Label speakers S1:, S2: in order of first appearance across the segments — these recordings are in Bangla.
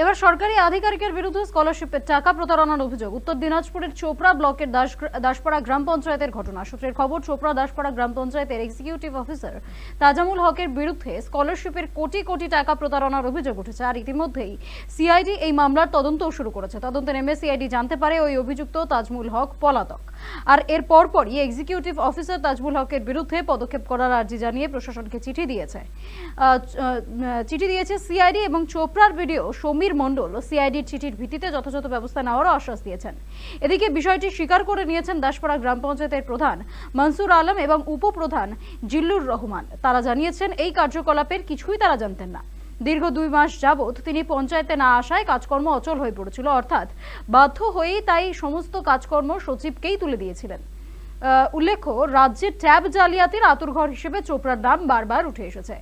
S1: এবার সরকারি আধিকারিকের বিরুদ্ধে স্কলারশিপের টাকা প্রতারণার অভিযোগ। উত্তর দিনাজপুরের চোপড়া ব্লকের দাস দাসপাড়া গ্রাম পঞ্চায়েতের ঘটনা। সূত্রের খবর, চোপড়া দাসপাড়া গ্রাম পঞ্চায়েতের এক্সিকিউটিভ অফিসার তাজামুল হকের বিরুদ্ধে স্কলারশিপের কোটি কোটি টাকা প্রতারণার অভিযোগ উঠেছে আর ইতিমধ্যেই সিআইডি এই মামলার তদন্তও শুরু করেছে। তদন্তে নেমে সিআইডি জানতে পারে ওই অভিযুক্ত তাজমুল হক পলাতক। আর এর পরপরই এক্সিকিউটিভ অফিসার তাজমুল হকের বিরুদ্ধে পদক্ষেপ করার আর্জি জানিয়ে প্রশাসনকে চিঠি দিয়েছে। চিঠি দিয়েছে সিআইডি এবং চোপড়ার ভিডিও সমীর মণ্ডল। সিআইডির চিঠির ভিত্তিতে যথাযথ ব্যবস্থা নেওয়ারও আশ্বাস দিয়েছেন। এদিকে বিষয়টি স্বীকার করে নিয়েছেন দাসপাড়া গ্রাম পঞ্চায়েতের প্রধান মনসুর আলম এবং উপপ্রধান জিল্লুর রহমান। তারা জানিয়েছেন, এই কার্যকলাপের কিছুই তারা জানতেন না। দীর্ঘ দুই মাস যাবৎ তিনি পঞ্চায়েতে না আসায় কাজকর্ম অচল হয়ে পড়েছিল, অর্থাৎ বাধ্য হয়েই তাই সমস্ত কাজকর্ম সচিবকেই তুলে দিয়েছিলেন। উল্লেখ্য, রাজ্যে ট্যাব জালিয়াতির আতুরঘর হিসেবে চোপড়ার নাম বারবার উঠে এসেছে।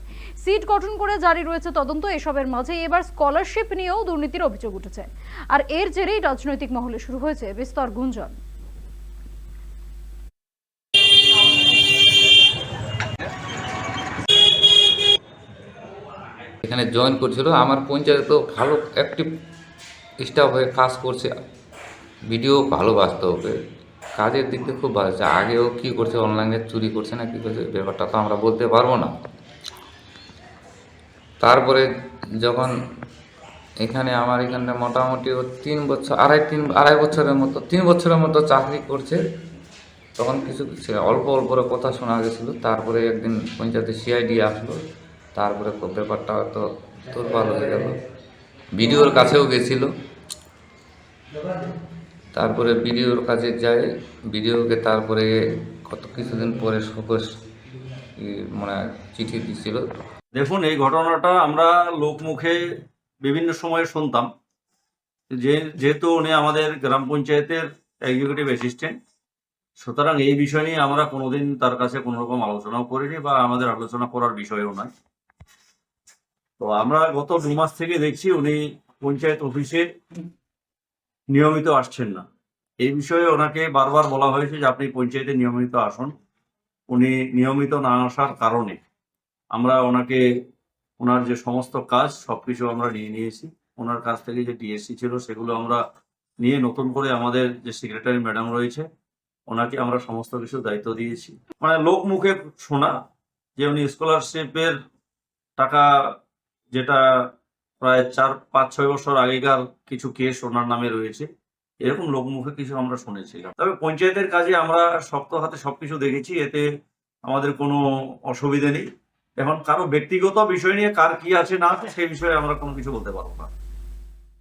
S1: সিট গঠন করে জারি রয়েছে তদন্ত, এসবের মাঝে এবার স্কলারশিপ নিয়েও দুর্নীতির অভিযোগ উঠেছে। আর এর জেরেই রাজনৈতিক মহলে শুরু হয়েছে বিস্তর গুঞ্জন।
S2: এখানে জয়েন করছিল। আমার পঞ্চায়েতে তো ভালো অ্যাক্টিভ স্টাফ হয়ে কাজ করছে। ভিডিও ভালো বাঁচতে হবে কাজের দিক দিয়ে খুব ভালো আগেও কী করছে অনলাইনে চুরি করছে না কী করছে, ব্যাপারটা তো আমরা বলতে পারব না। তারপরে যখন এখানে আমার এখানে মোটামুটি তিন বছর, আড়াই তিন, আড়াই বছরের মতো, তিন বছরের মতো চাকরি করছে। তখন কিছু অল্প অল্প কথা শোনা গেছিল। তারপরে একদিন পঞ্চায়েতে সিআইডি আসলো। তারপরে ব্যাপারটা তো তোর ভালো হয়ে গেল। বিডিওর কাছেও গেছিল। তারপরে বিডিওর কাছে যায় বিডিওকে তারপরে কত কিছুদিন পরে সকল মানে চিঠি দিছিল।
S3: দেখুন, এই ঘটনাটা আমরা লোকমুখে বিভিন্ন সময়ে শুনতাম। যে, যেহেতু উনি আমাদের গ্রাম পঞ্চায়েতের এক্সিকিউটিভ অ্যাসিস্ট্যান্ট সুতরাং এই বিষয় নিয়ে আমরা কোনোদিন তার কাছে কোনো রকম আলোচনাও করিনি বা আমাদের আলোচনা করার বিষয়ও নয়। তো আমরা গত দু মাস থেকে দেখছি উনি পঞ্চায়েত অফিসে নিয়মিত আসছেন না। এই বিষয়ে ওনাকে বারবার বলা হয়েছে যে আপনি পঞ্চায়েতে নিয়মিত আসুন। উনি নিয়মিত না আসার কারণে আমরা ওনাকে, ওনার যে সমস্ত কাজ সব কিছু আমরা নিয়ে নিয়েছি। ওনার কাছ থেকে যে ডিএসসি ছিল সেগুলো আমরা নিয়ে নতুন করে আমাদের যে সেক্রেটারি ম্যাডাম রয়েছে, ওনাকে আমরা সমস্ত কিছু দায়িত্ব দিয়েছি। মানে লোক মুখে শোনা যে উনি স্কলারশিপের টাকা যেটা প্রায় চার, পাঁচ, ছয় বছর আগেকার কিছু কেস ওনার নামে রয়েছে। এরকম লোকমুখে কিছু আমরা শুনেছিলাম। তবে পঞ্চায়েতের কাজে আমরা শক্ত হাতে সবকিছু দেখেছি, এতে আমাদের কোনো অসুবিধে নেই। এখন কারও ব্যক্তিগত বিষয় নিয়ে কার কি আছে না আছে, সেই বিষয়ে আমরা কোনো কিছু বলতে পারব না।